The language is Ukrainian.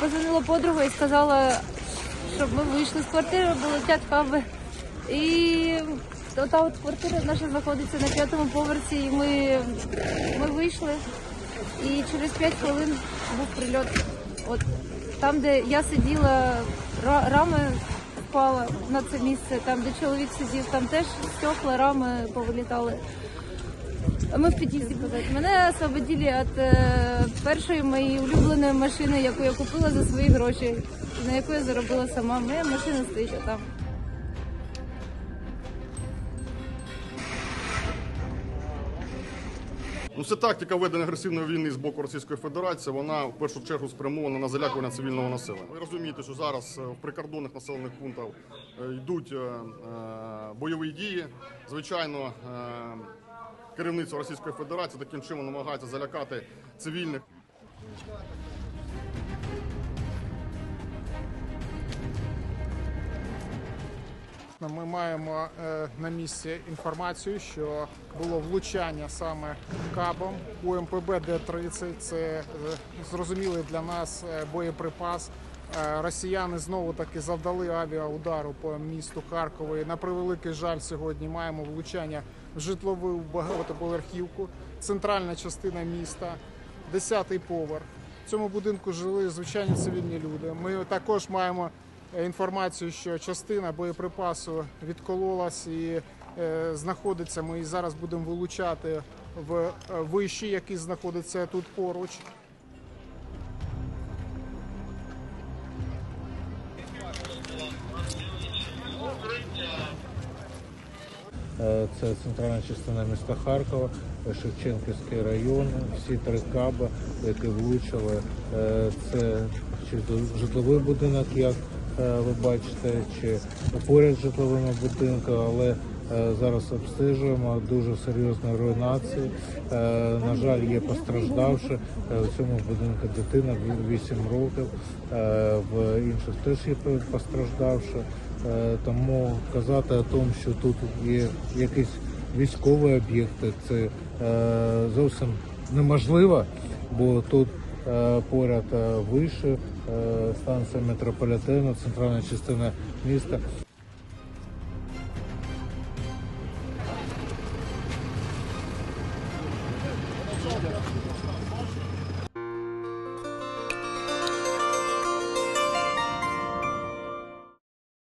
позвонила подруга і сказала, щоб ми вийшли з квартири, бо летять каби. І та от квартира наша знаходиться на п'ятому поверсі, і ми, ми вийшли. І через 5 хвилин був прильот. От там, де я сиділа, ра- рами впала на це місце. Там, де чоловік сидів, там теж стекла, рами повилітали. Ми в під'їзді казати. Мене освободили від е, першої моєї улюбленої машини, яку я купила за свої гроші, на яку я заробила сама. Моя машина стоїть там. Ну, це тактика ведення агресивної війни з боку Російської Федерації. Вона в першу чергу спрямована на залякування цивільного населення. Ви розумієте, що зараз е, в прикордонних населених пунктах е, йдуть бойові дії. Звичайно, керівництво Російської Федерації таким чином намагається залякати цивільних. Ми маємо е, на місці інформацію, що було влучання саме кабом у МПБ Д-30. Це е, зрозумілий для нас е, боєприпас. Е, Росіяни знову таки завдали авіаудару по місту Харкову. І на превеликий жаль, сьогодні маємо влучання в житлову багатоповерхівку, центральна частина міста, 10-й поверх. В цьому будинку жили звичайні цивільні люди. Ми також маємо е, інформацію, що частина боєприпасу відкололась і е, знаходиться. Ми зараз будемо вилучати в виші, який знаходиться тут поруч. Це центральна частина міста Харкова, Шевченківський район, всі три каби, які влучили. Е, Це чи житловий будинок, як е, ви бачите, чи поряд з житловими будинками, але е, зараз обстежуємо дуже серйозні руйнації. Е, На жаль, є постраждавши. Е, У цьому будинку дитина 8 років, е, в інших теж є постраждавши. Е, Тому казати о тому, що тут є якісь військові об'єкти, це е, зовсім неможливо, бо тут е, поряд вище станція метрополітену, центральна частина міста.